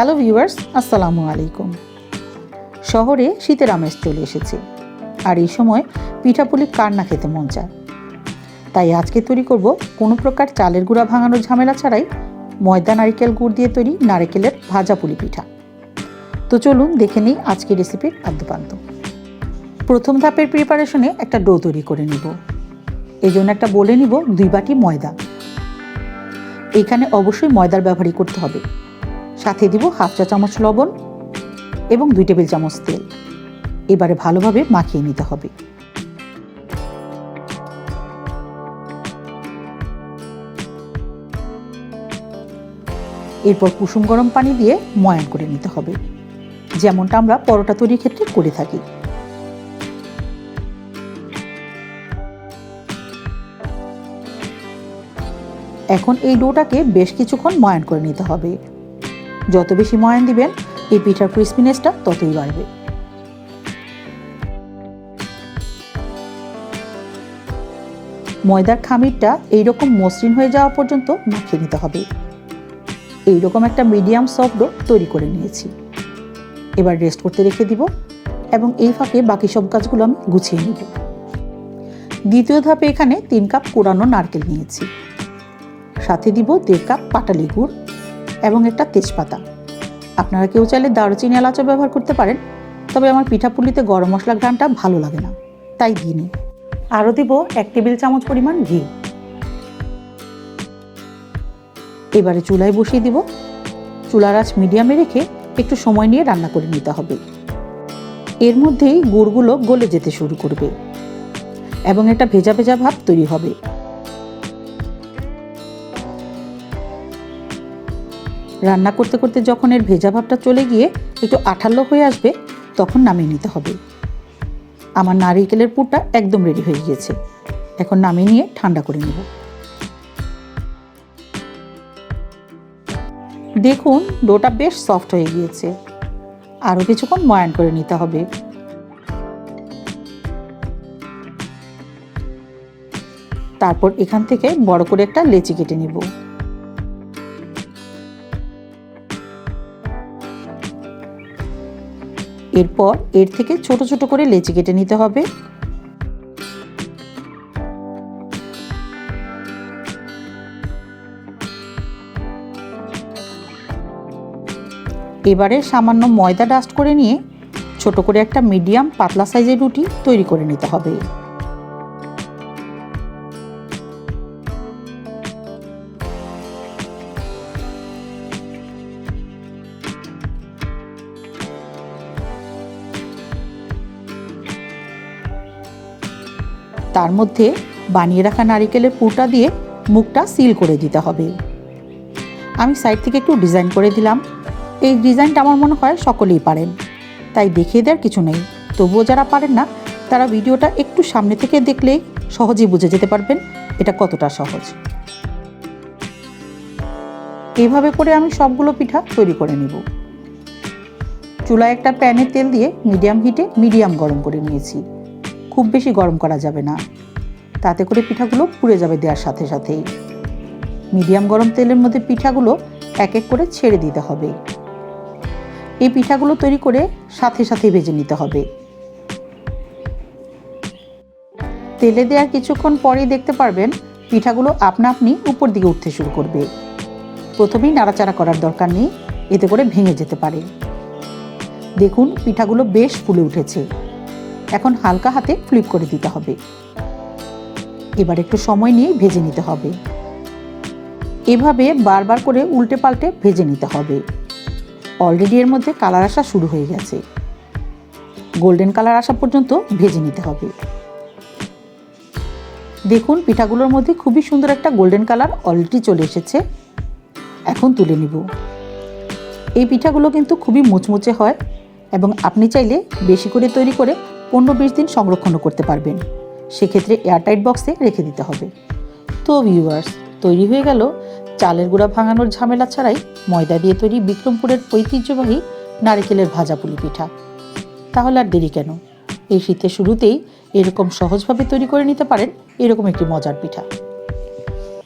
Hello viewers, আসসালামু আলাইকুম। শহরে শীতের আমেজ চলে এসেছে, আর এই সময় পিঠাপুলি কার না খেতে মন চায়? তাই আজকে তৈরি করব কোনো প্রকার চালের গুঁড়া ভাঙানোর ঝামেলা ছাড়াই ময়দা নারিকেল গুড় দিয়ে তৈরি নারকেলের ভাজা পুলি পিঠা। তো চলুন দেখে নিই আজকের রেসিপির আদ্যপান্ত প্রথম ধাপের প্রিপারেশনে একটা ডো তৈরি করে নিব। এই জন্য একটা বলে নিব দুই বাটি ময়দা। এখানে অবশ্যই ময়দার ব্যবহারই করতে হবে। সাথে দিব হাফ চা চামচ লবণ এবং দুই টেবিল চামচ তেল। এবারে ভালোভাবে মাখিয়ে নিতে হবে। এরপর কুসুম গরম পানি দিয়ে ময়ান করে নিতে হবে, যেমনটা আমরা পরোটা তৈরির ক্ষেত্রে করে থাকি। এখন এই ডোটাকে বেশ কিছুক্ষণ ময়ান করে নিতে হবে। যত বেশি ময়ান দিবেন, এই পিঠার ক্রিসপিনেসটা ততই বাড়বে। ময়দার খামিরটা এইরকম মসৃণ হয়ে যাওয়া পর্যন্ত মাখিয়ে নিতে হবে। এইরকম একটা মিডিয়াম সফট তৈরি করে নিয়েছি। এবার রেস্ট করতে রেখে দিব এবং এই ফাঁকে বাকি সব কাজগুলো আমি গুছিয়ে নিব। দ্বিতীয় ধাপে এখানে তিন কাপ কোরানো নারকেল নিয়েছি। সাথে দিব দেড় কাপ পাটালি গুড়। এবং একটা তেজপাতা। আপনারা কেউ চাইলে দারুচিনি এলাচও ব্যবহার করতে পারেন, তবে আমার পিঠাপুলিতে গরম মশলা ঘ্রানটা ভালো লাগে না, তাই দিইনি আরও দিব এক টেবিল চামচ পরিমাণ ঘি। এবারে চুলায় বসিয়ে দিব। চুলার আঁচ মিডিয়ামে রেখে একটু সময় নিয়ে রান্না করে নিতে হবে। এর মধ্যেই গুড়গুলো গলে যেতে শুরু করবে এবং একটা ভেজা ভেজা ভাব তৈরি হবে। রান্না করতে করতে যখন এর ভেজা ভাবটা চলে গিয়ে একটু আঠালো হয়ে আসবে, তখন নামিয়ে নিতে হবে। আমার নারিকেলের পুরটা একদম রেডি হয়ে গিয়েছে। এখন নামিয়ে নিয়ে ঠান্ডা করে নেব। দেখুন, ডোটা বেশ সফট হয়ে গিয়েছে। আরও কিছুক্ষণ ময়ান করে নিতে হবে। তারপর এখান থেকে বড় করে একটা লেচি কেটে নেব। এরপর এর থেকে ছোট ছোট করে লেচি কেটে নিতে হবে। এবারে সামান্য ময়দা ডাস্ট করে নিয়ে ছোট করে একটা মিডিয়াম পাতলা সাইজের রুটি তৈরি করে নিতে হবে। তার মধ্যে বানিয়ে রাখা নারিকেলের পুরটা দিয়ে মুখটা সিল করে দিতে হবে। আমি সাইড থেকে একটু ডিজাইন করে দিলাম। এই ডিজাইনটা আমার মনে হয় সকলেই পারেন। তাই দেখিয়ে দেওয়ার কিছু নেই। তবুও যারা পারেন না, তারা ভিডিওটা একটু সামনে থেকে দেখলেই সহজেই বুঝে যেতে পারবেন এটা কতটা সহজ। এইভাবে করে আমি সবগুলো পিঠা তৈরি করে নিব। চুলায় একটা প্যানে তেল দিয়ে মিডিয়াম হিটে মিডিয়াম গরম করে নিয়েছি। খুব বেশি গরম করা যাবে না। তাতে করে পিঠাগুলো পুড়ে যাবে দেওয়ার সাথে সাথেই। মিডিয়াম গরম তেলের মধ্যে পিঠাগুলো এক এক করে ছেড়ে দিতে হবে। এই পিঠাগুলো তৈরি করে সাথে সাথে ভেজে নিতে হবে। তেলে দেওয়ার কিছুক্ষণ পরেই দেখতে পারবেন পিঠাগুলো আপনা আপনি উপর দিকে উঠতে শুরু করবে। প্রথমেই নাড়াচাড়া করার দরকার নেই, এতে করে ভেঙে যেতে পারে। দেখুন, পিঠাগুলো বেশ ফুলে উঠেছে। এখন হালকা হাতে ফ্লিপ করে দিতে হবে। এবার একটু সময় নিয়ে ভেজে নিতে হবে। এভাবে বারবার করে উল্টে পাল্টে ভেজে নিতে হবে। অলরেডি এর মধ্যে কালার আসা শুরু হয়ে গেছে। গোল্ডেন কালার আসা পর্যন্ত ভেজে নিতে হবে। দেখুন, পিঠাগুলোর মধ্যে খুবই সুন্দর একটা গোল্ডেন কালার অলরেডি চলে এসেছে। এখন তুলে নিব। এই পিঠাগুলো কিন্তু খুবই মুচমুচে হয় এবং আপনি চাইলে বেশি করে তৈরি করে পনেরো বিশ দিন সংরক্ষণও করতে পারবেন। সেক্ষেত্রে এয়ারটাইট বক্সে রেখে দিতে হবে। তো ভিউয়ার্স তৈরি হয়ে গেল চালের গুঁড়া ভাঙানোর ঝামেলা ছাড়াই ময়দা দিয়ে তৈরি বিক্রমপুরের ঐতিহ্যবাহী নারিকেলের ভাজা পুলি পিঠা। তাহলে আর দেরি কেন? এই শীতের শুরুতেই এরকম সহজভাবে তৈরি করে নিতে পারেন এরকম একটি মজার পিঠা।